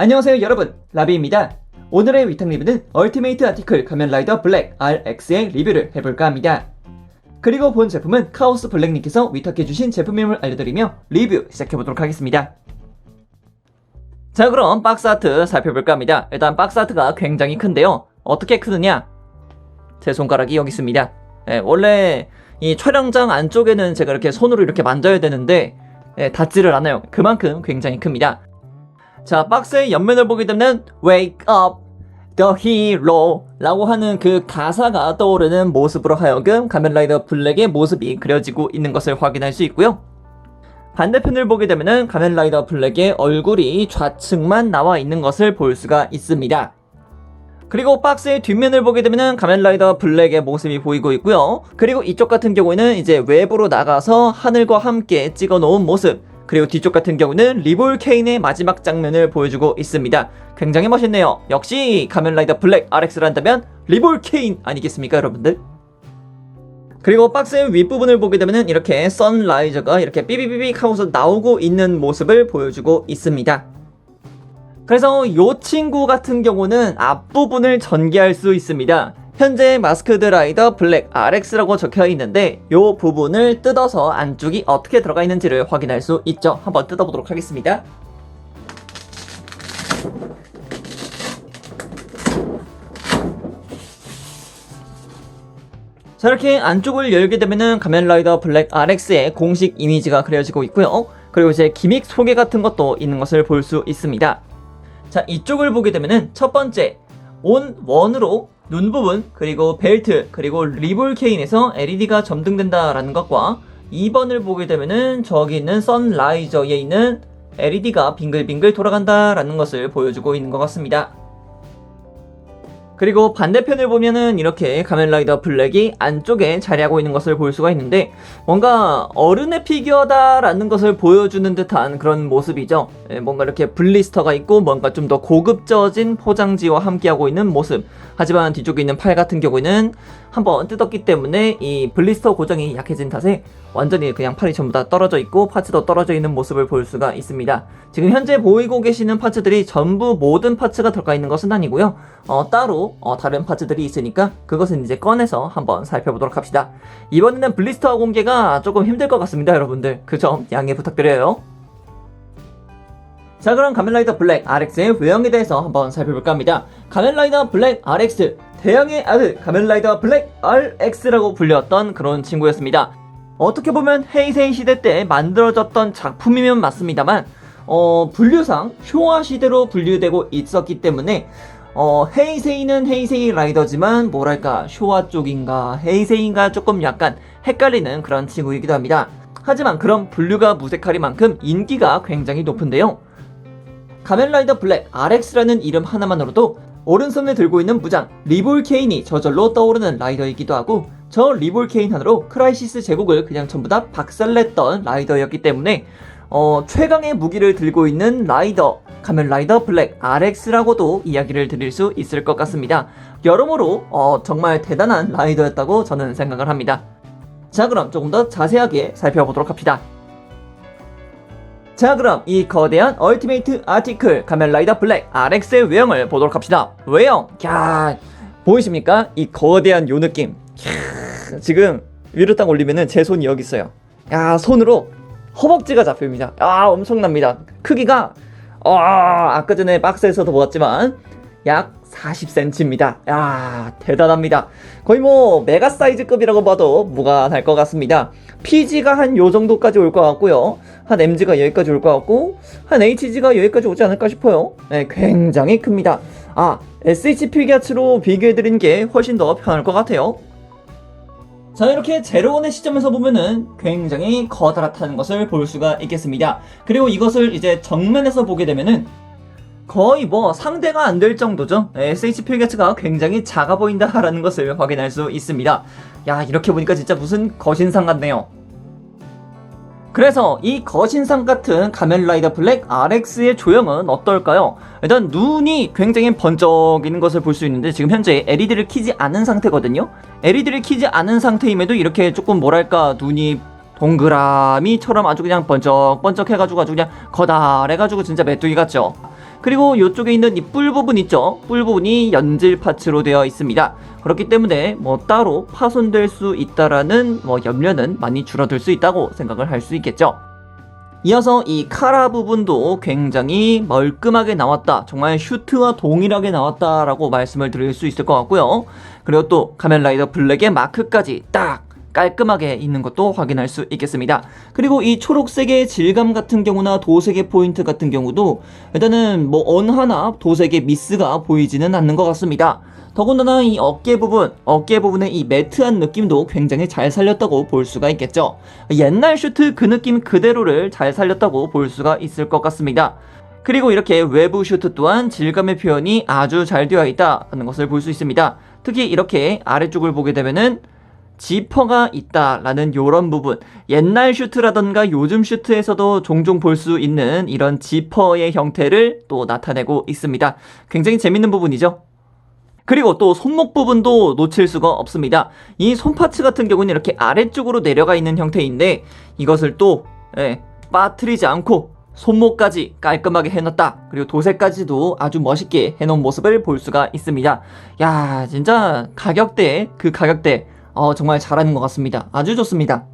안녕하세요 여러분. 라비입니다. 오늘의 위탁 리뷰는 얼티메이트 아티클 가면라이더 블랙 RX의 리뷰를 해볼까 합니다. 그리고 본 제품은 카오스 블랙님께서 위탁해주신 제품임을 알려드리며 리뷰 시작해보도록 하겠습니다. 자 그럼 박스 아트 살펴볼까 합니다. 일단 박스 아트가 굉장히 큰데요. 어떻게 크느냐? 제 손가락이 여기 있습니다. 예, 원래 이 촬영장 안쪽에는 제가 이렇게 손으로 이렇게 만져야 되는데 예, 닿지를 않아요. 그만큼 굉장히 큽니다 자, 박스의 옆면을 보게 되면 Wake up the hero 라고 하는 그 가사가 떠오르는 모습으로 하여금 가면라이더 블랙의 모습이 그려지고 있는 것을 확인할 수 있고요. 반대편을 보게 되면 가면라이더 블랙의 얼굴이 좌측만 나와 있는 것을 볼 수가 있습니다. 그리고 박스의 뒷면을 보게 되면 가면라이더 블랙의 모습이 보이고 있고요. 그리고 이쪽 같은 경우에는 이제 외부로 나가서 하늘과 함께 찍어 놓은 모습. 그리고 뒤쪽 같은 경우는 리볼 케인의 마지막 장면을 보여주고 있습니다. 굉장히 멋있네요. 역시 가면라이더 블랙 RX란다면 리볼 케인 아니겠습니까, 여러분들? 그리고 박스의 윗부분을 보게 되면 이렇게 선라이저가 이렇게 삐비비빅 하고서 나오고 있는 모습을 보여주고 있습니다. 그래서 이 친구 같은 경우는 앞부분을 전개할 수 있습니다. 현재 마스크 드 라이더 블랙 RX라고 적혀 있는데 이 부분을 뜯어서 안쪽이 어떻게 들어가 있는지를 확인할 수 있죠. 한번 뜯어보도록 하겠습니다. 자 이렇게 안쪽을 열게 되면은 가면라이더 블랙 RX의 공식 이미지가 그려지고 있고요. 그리고 이제 기믹 소개 같은 것도 있는 것을 볼 수 있습니다. 자 이쪽을 보게 되면은 첫 번째 온 원으로 눈 부분 그리고 벨트 그리고 리볼 케인에서 LED가 점등된다라는 것과 2번을 보게 되면은 저기 있는 선라이저에 있는 LED가 빙글빙글 돌아간다라는 것을 보여주고 있는 것 같습니다. 그리고 반대편을 보면은 이렇게 가면라이더 블랙이 안쪽에 자리하고 있는 것을 볼 수가 있는데 뭔가 어른의 피규어다라는 것을 보여주는 듯한 그런 모습이죠. 예, 뭔가 이렇게 블리스터가 있고 뭔가 좀 더 고급져진 포장지와 함께하고 있는 모습. 하지만 뒤쪽에 있는 팔 같은 경우에는 한번 뜯었기 때문에 이 블리스터 고정이 약해진 탓에 완전히 그냥 팔이 전부 다 떨어져 있고 파츠도 떨어져 있는 모습을 볼 수가 있습니다. 지금 현재 보이고 계시는 파츠들이 전부 모든 파츠가 들어가 있는 것은 아니고요. 어, 따로 어, 다른 파츠들이 있으니까 그것은 이제 꺼내서 한번 살펴보도록 합시다. 이번에는 블리스터 공개가 조금 힘들 것 같습니다, 여러분들. 그 점 양해 부탁드려요. 자 그럼 가면라이더 블랙 RX의 외형에 대해서 한번 살펴볼까 합니다. 가면라이더 블랙 RX 대형의 아들 가면라이더 블랙 RX라고 불렸던 그런 친구였습니다. 어떻게 보면 헤이세이 시대 때 만들어졌던 작품이면 맞습니다만 어, 분류상 쇼와 시대로 분류되고 있었기 때문에 어, 헤이세이는 헤이세이 라이더지만 뭐랄까 쇼와 쪽인가 헤이세이인가 조금 약간 헷갈리는 그런 친구이기도 합니다. 하지만 그런 분류가 무색하리만큼 인기가 굉장히 높은데요. 가면라이더 블랙 RX라는 이름 하나만으로도 오른손에 들고 있는 무장 리볼 케인이 저절로 떠오르는 라이더이기도 하고 저 리볼 케인 하나로 크라이시스 제국을 그냥 전부 다 박살냈던 라이더였기 때문에 어, 최강의 무기를 들고 있는 라이더 가면라이더 블랙 RX라고도 이야기를 드릴 수 있을 것 같습니다. 여러모로 어, 정말 대단한 라이더였다고 저는 생각을 합니다. 자 그럼 조금 더 자세하게 살펴보도록 합시다. 자 그럼 이 거대한 얼티메이트 아티클 가면라이더 블랙 RX의 외형을 보도록 합시다 외형 야 보이십니까? 이 거대한 요 느낌 캬, 지금 위로 딱 올리면은 제 손이 여기 있어요 야 손으로 허벅지가 잡힙니다 아 엄청납니다 크기가 어, 아까 전에 박스에서도 보았지만 약 40cm입니다. 야 대단합니다. 거의 뭐 메가 사이즈급이라고 봐도 무관할 것 같습니다. PG가 한 요 정도까지 올 것 같고요. 한 MG가 여기까지 올 것 같고 한 HG가 여기까지 오지 않을까 싶어요. 네, 굉장히 큽니다. 아 SH 필기아츠로 비교해드린 게 훨씬 더 편할 것 같아요. 자 이렇게 제로원의 시점에서 보면은 굉장히 커다랗다는 것을 볼 수가 있겠습니다. 그리고 이것을 이제 정면에서 보게 되면은 거의 뭐 상대가 안 될 정도죠. SH 필게츠가 굉장히 작아 보인다라는 것을 확인할 수 있습니다. 야 이렇게 보니까 진짜 무슨 거신상 같네요. 그래서 이 거신상 같은 가면라이더 블랙 RX의 조형은 어떨까요? 일단 눈이 굉장히 번쩍이는 것을 볼 수 있는데 지금 현재 LED를 키지 않은 상태거든요. LED를 키지 않은 상태임에도 이렇게 조금 뭐랄까 눈이 동그라미처럼 아주 그냥 번쩍번쩍 해가지고 아주 그냥 거달해가지고 진짜 메뚜기 같죠. 그리고 이쪽에 있는 이 뿔 부분 있죠? 뿔 부분이 연질 파츠로 되어 있습니다. 그렇기 때문에 뭐 따로 파손될 수 있다라는 뭐 염려는 많이 줄어들 수 있다고 생각을 할 수 있겠죠. 이어서 이 카라 부분도 굉장히 멀끔하게 나왔다. 정말 슈트와 동일하게 나왔다라고 말씀을 드릴 수 있을 것 같고요. 그리고 또 카멜라이더 블랙의 마크까지 딱 깔끔하게 있는 것도 확인할 수 있겠습니다. 그리고 이 초록색의 질감 같은 경우나 도색의 포인트 같은 경우도 일단은 뭐 언 하나 도색의 미스가 보이지는 않는 것 같습니다. 더군다나 이 어깨 부분, 어깨 부분의 이 매트한 느낌도 굉장히 잘 살렸다고 볼 수가 있겠죠. 옛날 슈트 그 느낌 그대로를 잘 살렸다고 볼 수가 있을 것 같습니다. 그리고 이렇게 외부 슈트 또한 질감의 표현이 아주 잘 되어 있다는 것을 볼 수 있습니다. 특히 이렇게 아래쪽을 보게 되면은 지퍼가 있다라는 요런 부분 옛날 슈트라던가 요즘 슈트에서도 종종 볼 수 있는 이런 지퍼의 형태를 또 나타내고 있습니다. 굉장히 재밌는 부분이죠. 그리고 또 손목 부분도 놓칠 수가 없습니다. 이 손파츠 같은 경우는 이렇게 아래쪽으로 내려가 있는 형태인데 이것을 또 예, 빠뜨리지 않고 손목까지 깔끔하게 해놨다. 그리고 도색까지도 아주 멋있게 해놓은 모습을 볼 수가 있습니다. 야, 진짜 가격대 그 가격대 어, 정말 잘하는 것 같습니다. 아주 좋습니다.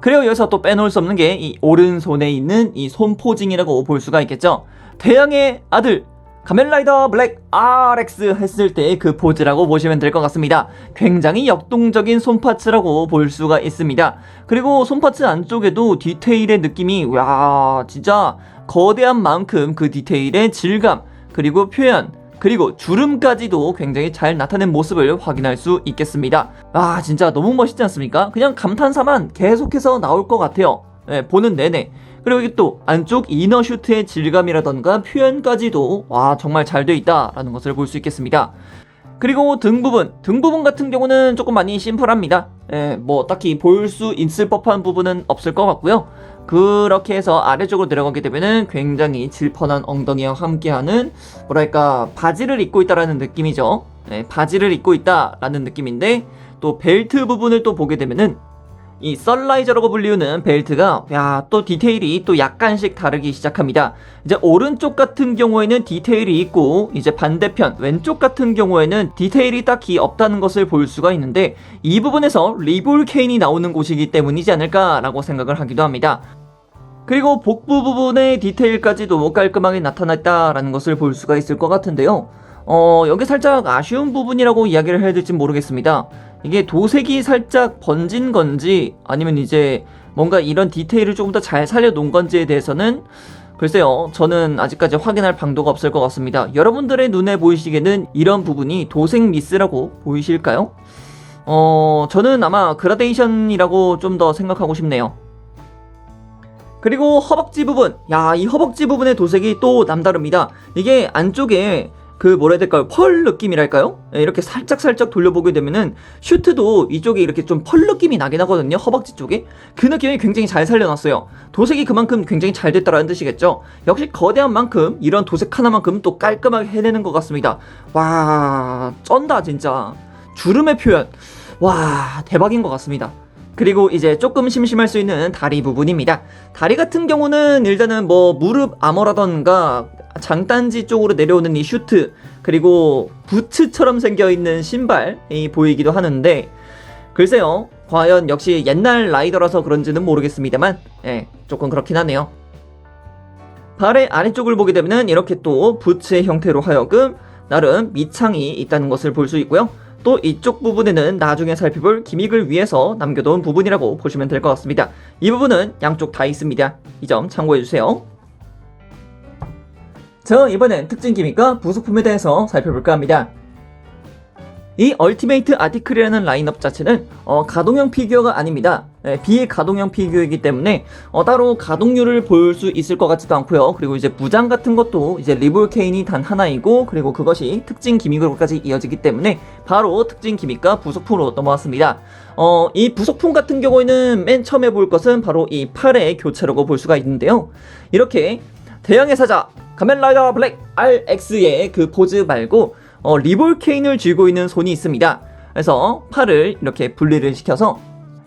그리고 여기서 또 빼놓을 수 없는 게 이 오른손에 있는 이 손포징이라고 볼 수가 있겠죠. 태양의 아들 카멜라이더 블랙 RX 했을 때 그 포즈라고 보시면 될 것 같습니다. 굉장히 역동적인 손파츠라고 볼 수가 있습니다. 그리고 손파츠 안쪽에도 디테일의 느낌이 와 진짜 거대한 만큼 그 디테일의 질감 그리고 표현 그리고 주름까지도 굉장히 잘 나타낸 모습을 확인할 수 있겠습니다. 아 진짜 너무 멋있지 않습니까? 그냥 감탄사만 계속해서 나올 것 같아요. 네, 보는 내내. 그리고 이게 또 안쪽 이너 슈트의 질감이라던가 표현까지도 와 정말 잘 되어 있다라는 것을 볼 수 있겠습니다. 그리고 등 부분, 등 부분 같은 경우는 조금 많이 심플합니다. 예, 뭐 딱히 볼수 있을 법한 부분은 없을 것 같고요. 그렇게 해서 아래쪽으로 내려가게 되면은 굉장히 질펀한 엉덩이와 함께하는 뭐랄까 바지를 입고 있다라는 느낌이죠. 예, 바지를 입고 있다라는 느낌인데 또 벨트 부분을 또 보게 되면은 이 썰라이저라고 불리우는 벨트가 야 또 디테일이 또 약간씩 다르기 시작합니다. 이제 오른쪽 같은 경우에는 디테일이 있고 이제 반대편 왼쪽 같은 경우에는 디테일이 딱히 없다는 것을 볼 수가 있는데 이 부분에서 리볼 케인이 나오는 곳이기 때문이지 않을까라고 생각을 하기도 합니다. 그리고 복부 부분의 디테일까지도 깔끔하게 나타났다라는 것을 볼 수가 있을 것 같은데요. 어, 여기 살짝 아쉬운 부분이라고 이야기를 해야 될지 모르겠습니다. 이게 도색이 살짝 번진 건지 아니면 이제 뭔가 이런 디테일을 조금 더 잘 살려놓은 건지에 대해서는 글쎄요, 저는 아직까지 확인할 방도가 없을 것 같습니다. 여러분들의 눈에 보이시기에는 이런 부분이 도색 미스라고 보이실까요? 어, 저는 아마 그라데이션이라고 좀 더 생각하고 싶네요. 그리고 허벅지 부분. 야, 이 허벅지 부분의 도색이 또 남다릅니다. 이게 안쪽에 그 뭐라 해야 될까요? 펄 느낌이랄까요? 네, 이렇게 살짝 살짝 돌려보게 되면은 슈트도 이쪽에 이렇게 좀 펄 느낌이 나긴 하거든요. 허벅지 쪽에. 그 느낌이 굉장히 잘 살려놨어요. 도색이 그만큼 굉장히 잘 됐다라는 뜻이겠죠. 역시 거대한 만큼 이런 도색 하나만큼 또 깔끔하게 해내는 것 같습니다. 와, 쩐다 진짜. 주름의 표현. 와, 대박인 것 같습니다. 그리고 이제 조금 심심할 수 있는 다리 부분입니다. 다리 같은 경우는 일단은 뭐 무릎 아머라던가 장단지 쪽으로 내려오는 이 슈트 그리고 부츠처럼 생겨 있는 신발이 보이기도 하는데 글쎄요 과연 역시 옛날 라이더라서 그런지는 모르겠습니다만 예 조금 그렇긴 하네요. 발의 아래쪽을 보게 되면 이렇게 또 부츠의 형태로 하여금 나름 밑창이 있다는 것을 볼 수 있고요. 또 이쪽 부분에는 나중에 살펴볼 기믹을 위해서 남겨둔 부분이라고 보시면 될 것 같습니다. 이 부분은 양쪽 다 있습니다. 이 점 참고해주세요 자, 이번엔 특징 기믹과 부속품에 대해서 살펴볼까 합니다. 이 얼티메이트 아티클이라는 라인업 자체는 어, 가동형 피규어가 아닙니다. 네, 비가동형 피규어이기 때문에 어, 따로 가동률을 볼 수 있을 것 같지도 않고요. 그리고 이제 무장 같은 것도 이제 리볼 케인이 단 하나이고 그리고 그것이 특징 기믹으로까지 이어지기 때문에 바로 특징 기믹과 부속품으로 넘어왔습니다. 어, 이 부속품 같은 경우에는 맨 처음에 볼 것은 바로 이 팔의 교체라고 볼 수가 있는데요. 이렇게 대형 의 사자 카멜라이더 블랙 RX의 그 포즈 말고 어, 리볼 케인을 쥐고 있는 손이 있습니다. 그래서 팔을 이렇게 분리를 시켜서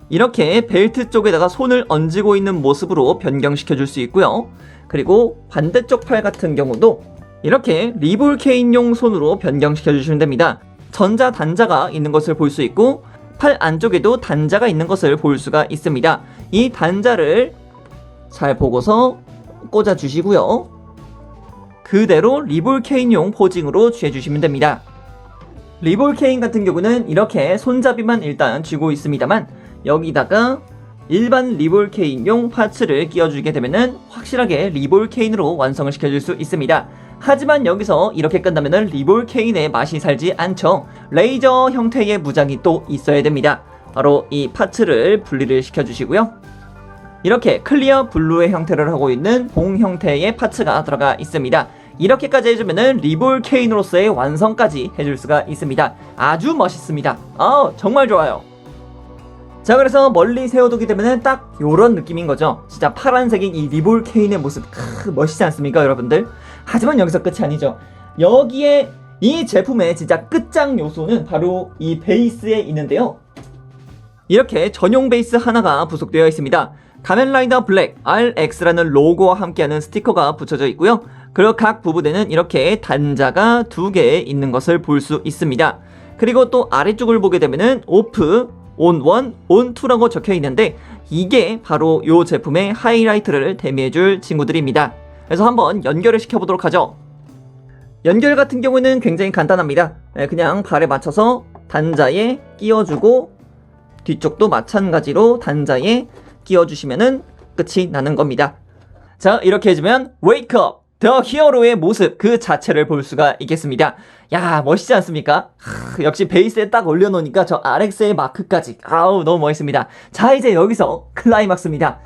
이렇게 벨트 쪽에다가 손을 얹고 있는 모습으로 변경시켜 줄 수 있고요. 그리고 반대쪽 팔 같은 경우도 이렇게 리볼 케인용 손으로 변경시켜 주시면 됩니다. 전자 단자가 있는 것을 볼 수 있고 팔 안쪽에도 단자가 있는 것을 볼 수가 있습니다. 이 단자를 잘 보고서 꽂아 주시고요. 그대로 리볼 케인용 포징으로 취해 주시면 됩니다. 리볼 케인 같은 경우는 이렇게 손잡이만 일단 쥐고 있습니다만 여기다가 일반 리볼 케인용 파츠를 끼워주게 되면은 확실하게 리볼 케인으로 완성을 시켜줄 수 있습니다. 하지만 여기서 이렇게 끝나면은 리볼 케인의 맛이 살지 않죠. 레이저 형태의 무장이 또 있어야 됩니다. 바로 이 파츠를 분리를 시켜주시고요. 이렇게 클리어 블루의 형태를 하고 있는 봉 형태의 파츠가 들어가 있습니다. 이렇게까지 해주면은 리볼 케인으로서의 완성까지 해줄 수가 있습니다. 아주 멋있습니다. 아 정말 좋아요. 자 그래서 멀리 세워두게 되면은 딱 요런 느낌인 거죠. 진짜 파란색인 이 리볼 케인의 모습 크, 멋있지 않습니까 여러분들? 하지만 여기서 끝이 아니죠. 여기에 이 제품의 진짜 끝장 요소는 바로 이 베이스에 있는데요. 이렇게 전용 베이스 하나가 부속되어 있습니다. 가면라이더 블랙 RX라는 로고와 함께하는 스티커가 붙여져 있고요. 그리고 각 부분에는 이렇게 단자가 두 개 있는 것을 볼 수 있습니다. 그리고 또 아래쪽을 보게 되면은 오프, 온1, 온2라고 적혀 있는데 이게 바로 이 제품의 하이라이트를 대미해줄 친구들입니다. 그래서 한번 연결을 시켜보도록 하죠. 연결 같은 경우는 굉장히 간단합니다. 네, 그냥 발에 맞춰서 단자에 끼워주고 뒤쪽도 마찬가지로 단자에 끼워주시면은 끝이 나는 겁니다. 자, 이렇게 해주면 웨이크업! 더 히어로의 모습 그 자체를 볼 수가 있겠습니다. 야, 멋있지 않습니까? 하, 역시 베이스에 딱 올려놓으니까 저 RX의 마크까지. 아우, 너무 멋있습니다. 자, 이제 여기서 클라이막스입니다.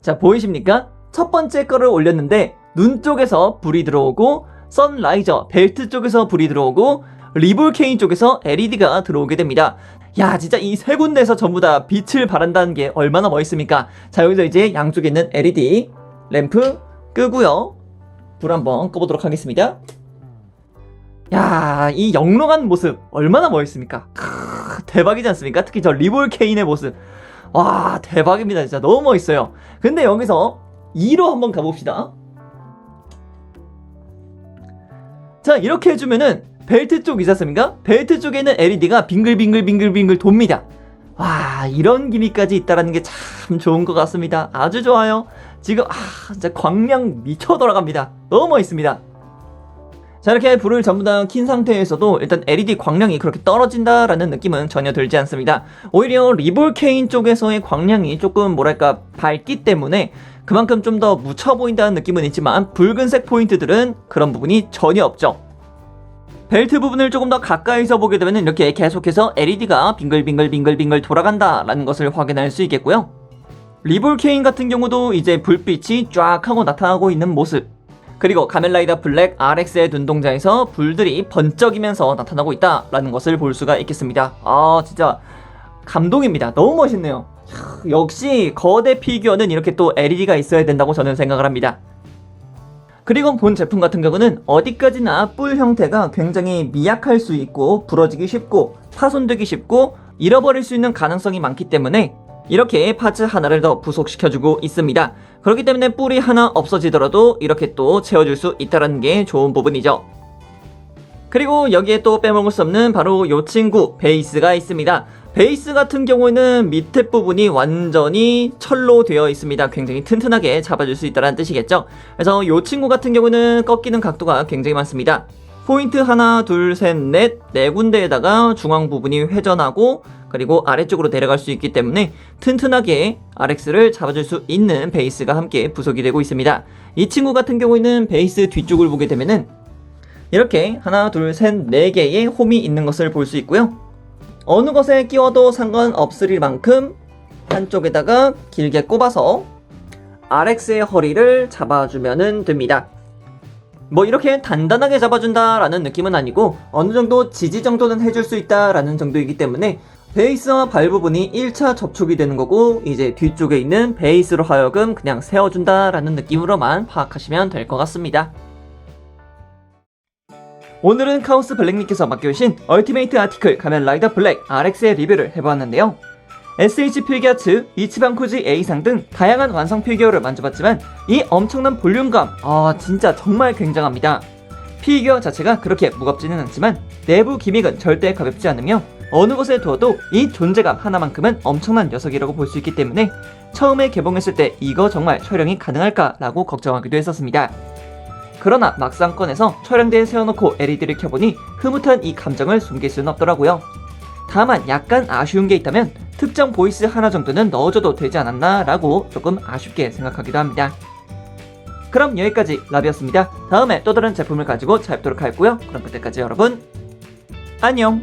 자, 보이십니까? 첫 번째 거를 올렸는데, 눈 쪽에서 불이 들어오고, 선라이저, 벨트 쪽에서 불이 들어오고, 리볼 케인 쪽에서 LED가 들어오게 됩니다. 야, 진짜 이 세 군데에서 전부 다 빛을 발한다는 게 얼마나 멋있습니까? 자, 여기서 이제 양쪽에 있는 LED 램프 끄고요. 불 한번 꺼보도록 하겠습니다. 야, 이 영롱한 모습 얼마나 멋있습니까? 크, 대박이지 않습니까? 특히 저 리볼 케인의 모습. 와, 대박입니다. 진짜 너무 멋있어요. 근데 여기서 2로 한번 가봅시다. 자, 이렇게 해주면은 벨트 쪽 있지 않습니까? 벨트 쪽에는 LED가 빙글빙글빙글빙글 돕니다. 와, 이런 기미까지 있다라는 게 참 좋은 것 같습니다. 아주 좋아요. 지금, 아, 진짜 광량 미쳐 돌아갑니다. 너무 멋있습니다. 자, 이렇게 불을 전부 다 킨 상태에서도 일단 LED 광량이 그렇게 떨어진다라는 느낌은 전혀 들지 않습니다. 오히려 리볼 케인 쪽에서의 광량이 조금 뭐랄까 밝기 때문에 그만큼 좀 더 묻혀 보인다는 느낌은 있지만 붉은색 포인트들은 그런 부분이 전혀 없죠. 벨트 부분을 조금 더 가까이서 보게 되면 이렇게 계속해서 LED가 빙글빙글빙글빙글 돌아간다라는 것을 확인할 수 있겠고요. 리볼 케인 같은 경우도 이제 불빛이 쫙 하고 나타나고 있는 모습. 그리고 가멜라이더 블랙 RX의 눈동자에서 불들이 번쩍이면서 나타나고 있다라는 것을 볼 수가 있겠습니다. 아, 진짜 감동입니다. 너무 멋있네요. 캬, 역시 거대 피규어는 이렇게 또 LED가 있어야 된다고 저는 생각을 합니다. 그리고 본 제품 같은 경우는 어디까지나 뿔 형태가 굉장히 미약할 수 있고 부러지기 쉽고 파손되기 쉽고 잃어버릴 수 있는 가능성이 많기 때문에 이렇게 파츠 하나를 더 부속시켜주고 있습니다. 그렇기 때문에 뿔이 하나 없어지더라도 이렇게 또 채워줄 수 있다는 게 좋은 부분이죠. 그리고 여기에 또 빼먹을 수 없는 바로 요 친구 베이스가 있습니다. 베이스 같은 경우는 밑에 부분이 완전히 철로 되어 있습니다. 굉장히 튼튼하게 잡아줄 수 있다는 뜻이겠죠. 그래서 요 친구 같은 경우는 꺾이는 각도가 굉장히 많습니다. 포인트 하나, 둘, 셋, 넷, 네 군데에다가 중앙 부분이 회전하고 그리고 아래쪽으로 내려갈 수 있기 때문에 튼튼하게 RX를 잡아줄 수 있는 베이스가 함께 부속이 되고 있습니다. 이 친구 같은 경우에는 베이스 뒤쪽을 보게 되면은 이렇게 하나, 둘, 셋, 네 개의 홈이 있는 것을 볼 수 있고요. 어느 것에 끼워도 상관없을 만큼 한쪽에다가 길게 꼽아서 RX의 허리를 잡아주면 됩니다. 뭐 이렇게 단단하게 잡아준다라는 느낌은 아니고 어느 정도 지지 정도는 해줄 수 있다라는 정도이기 때문에 베이스와 발 부분이 1차 접촉이 되는 거고 이제 뒤쪽에 있는 베이스로 하여금 그냥 세워준다라는 느낌으로만 파악하시면 될 것 같습니다. 오늘은 카오스 블랙님께서 맡겨주신 얼티메이트 아티클 가면 라이더 블랙 RX의 리뷰를 해보았는데요. SH 필기아츠, 이치방쿠지 A상 등 다양한 완성 피규어를 만져봤지만 이 엄청난 볼륨감, 아 진짜 정말 굉장합니다. 피규어 자체가 그렇게 무겁지는 않지만 내부 기믹은 절대 가볍지 않으며 어느 곳에 두어도 이 존재감 하나만큼은 엄청난 녀석이라고 볼 수 있기 때문에 처음에 개봉했을 때 이거 정말 촬영이 가능할까 라고 걱정하기도 했었습니다. 그러나 막상 꺼내서 촬영대에 세워놓고 LED를 켜보니 흐뭇한 이 감정을 숨길 수는 없더라고요. 다만 약간 아쉬운 게 있다면 특정 보이스 하나 정도는 넣어줘도 되지 않았나 라고 조금 아쉽게 생각하기도 합니다. 그럼 여기까지 라비였습니다. 다음에 또 다른 제품을 가지고 찾도록 하겠고요. 그럼 그때까지 여러분 안녕